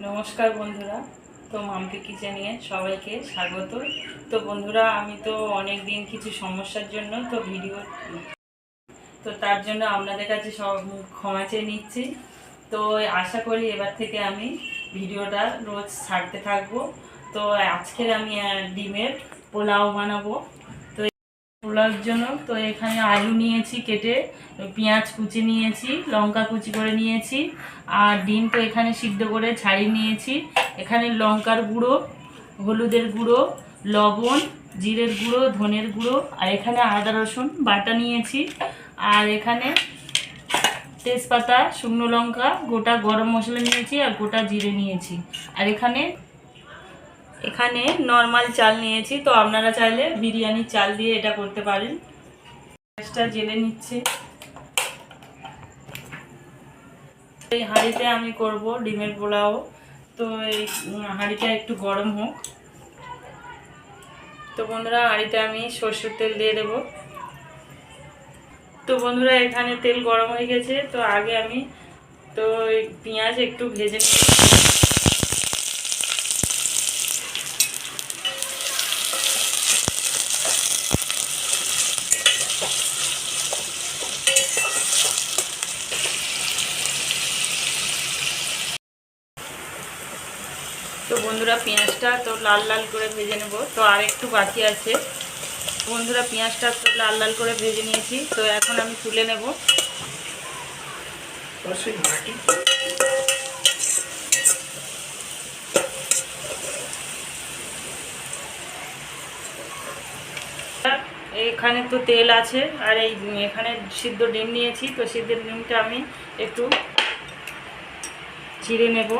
নমস্কার বন্ধুরা, তো মাম্পি কিচেনে সবাইকে স্বাগত। তো বন্ধুরা, আমি তো অনেক দিন কিছু সমস্যার জন্য তো ভিডিও তো তার জন্য আপনাদের কাছে সব ক্ষমা চেয়ে নিচ্ছি। তো আশা করি এবার থেকে আমি ভিডিওটা রোজ ছাড়তে থাকব। তো আজকের আমি ডিমের পোলাও বানাবো। পোলাওর জন্য তো এখানে আলু নিয়েছি কেটে, পেঁয়াজ কুচি নিয়েছি, লঙ্কা কুচি করে নিয়েছি, আর ডিম তো এখানে সিদ্ধ করে ছাড়িয়ে নিয়েছি। এখানে লঙ্কার গুঁড়ো, হলুদের গুঁড়ো, লবণ, জিরের গুঁড়ো, ধনের গুঁড়ো, আর এখানে আদা, রসুন বাটা নিয়েছি। আর এখানে তেজপাতা, শুকনো লঙ্কা, গোটা গরম মশলা নিয়েছি, আর গোটা জিরে নিয়েছি। আর এখানে এখানে নর্মাল চাল নিয়েছি, তো আপনারা চাইলে বিরিয়ানির চাল দিয়ে এটা করতে পারেন। গ্যাসটা জেলে নিচ্ছে। এই হাঁড়িতে আমি করব ডিমের পোলাও। তো এই হাঁড়িটা একটু গরম হোক। তো বন্ধুরা, হাঁড়িতে আমি সরষের তেল দিয়ে দেব। তো বন্ধুরা, এখানে তেল গরম হয়ে গেছে। তো আগে আমি, তো পেঁয়াজ একটু ভেজে নিই তো বন্ধুরা পেঁয়াজটা তো লাল লাল করে ভেজে নেব। তো আর একটু বাকি আছে। বন্ধুরা পেঁয়াজটা তো লাল লাল করে ভেজে নিয়েছি, তো এখন আমি তুলে নেব। এখানে তো তেল আছে, আর এই এখানে সিদ্ধ ডিম নিয়েছি, তো সিদ্ধ ডিমটা আমি একটু চিড়ে নেব।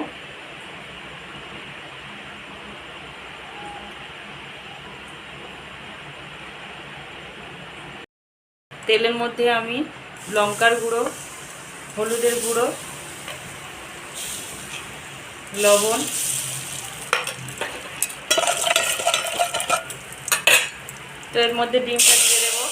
তেলের মধ্যে আমি লঙ্কার গুঁড়ো হলুদের গুঁড়ো লবণ তো এর মধ্যে ডিমটা দিয়ে দেবো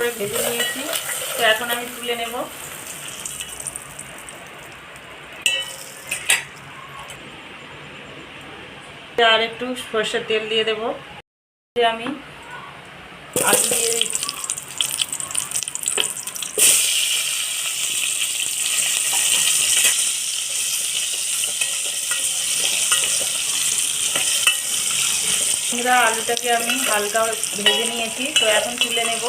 করে ভেজে নিয়েছি তো এখন আমি তুলে নেব। আর একটু সর্ষের তেল দিয়ে দেবো। দিয়ে আমি আলু দিয়ে দিচ্ছি। আলুটাকে আমি হালকা ভেজে নিয়েছি। তো এখন তুলে নেব।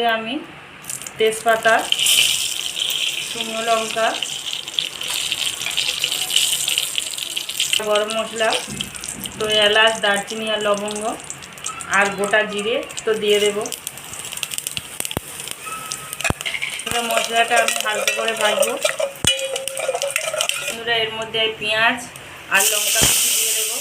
মধ্যে আমি তেজপাতা, শুকনো লঙ্কা, গরম মশলা, তো এলাচ, দারচিনি আর লবঙ্গ আর গোটা জিরে তো দিয়ে দেব। মশলাটা আমি হালকা করে ভাজবো। এর মধ্যে পেঁয়াজ আর লঙ্কা কুচি দিয়ে দেবো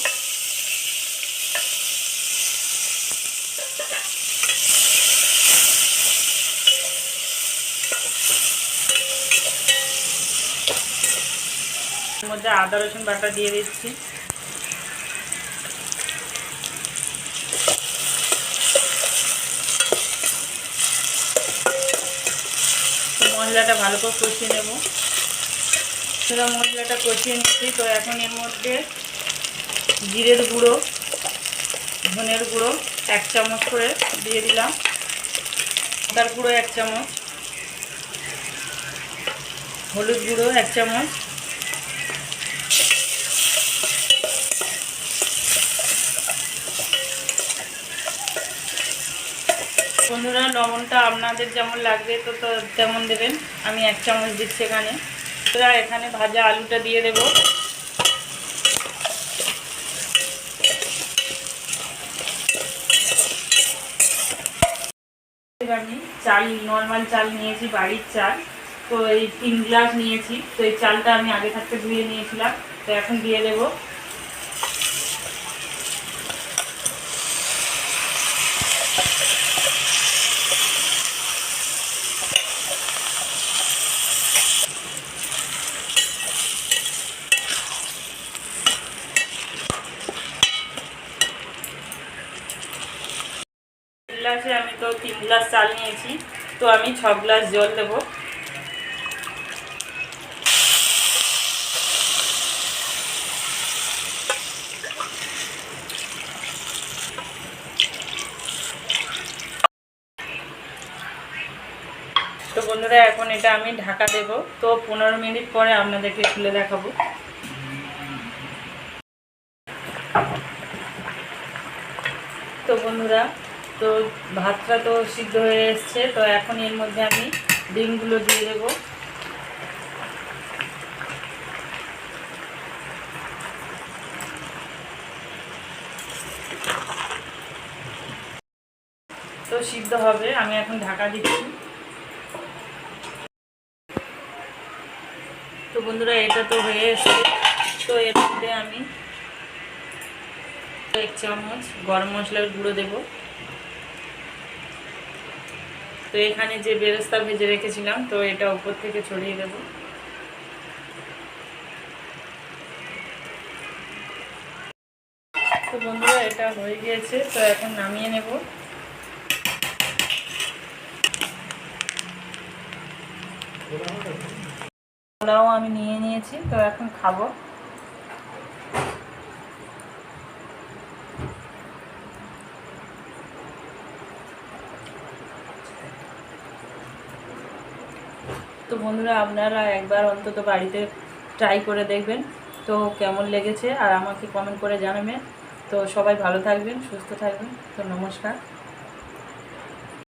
এর মধ্যে আদা, রসুন বাটা দিয়ে দিচ্ছি। মশলাটা ভালো করে কষিয়ে নেব। সেটা মশলাটা কষিয়ে নিচ্ছি, তো এখন এর মধ্যে জিরের গুঁড়ো, ধনের গুঁড়ো এক চামচ করে দিয়ে দিলাম। আদার গুঁড়ো এক চামচ, হলুদ গুঁড়ো এক চামচ বন্ধুরা, লবণটা আপনাদের যেমন লাগবে তো তো তেমন দেবেন। আমি এক চামচ দিচ্ছি এখানে। তোরা এখানে ভাজা আলুটা দিয়ে দেব। আমি চাল, নর্মাল চাল নিয়েছি, বাড়ির চাল। তো এই তিন গ্লাস নিয়েছি। তো এই চালটা আমি আগে থাকতে ধুয়ে নিয়েছিলাম। তো এখন দিয়ে দেবো। গ্লাস চাল নিয়েছি। তো আমি ছ গ্লাস জল দেবো। তো বন্ধুরা, এখন এটা আমি ঢাকা দেব। তো পনেরো মিনিট পরে আপনাদেরকে খুলে দেখাবো। তো বন্ধুরা তো ভাতটা তো সিদ্ধ হয়ে এসছে, তো এখন এর মধ্যে আমি ডিমগুলো দিয়ে দেবো। তো সিদ্ধ হবে, আমি এখন ঢাকা দিচ্ছি। তো বন্ধুরা, এটা তো হয়ে এসছে। তো এর মধ্যে আমি এক চামচ গরম মশলার গুঁড়ো দেব। তো এখানে যে বেরেস্তা ভেজে রেখেছিলাম, তো এটা উপর থেকে ছড়িয়ে দেব। তো বন্ধুরা, এটা হয়ে গিয়েছে, তো এখন নামিয়ে নেব। পোলাও আমি নিয়ে নিয়েছি, তো এখন খাব। তো বন্ধুরা, আপনারা একবার অন্তত বাড়িতে ট্রাই করে দেখবেন তো কেমন লেগেছে। আর আমাকে কমেন্ট করে জানাবেন। তো সবাই ভালো থাকবেন, সুস্থ থাকবেন। তো নমস্কার।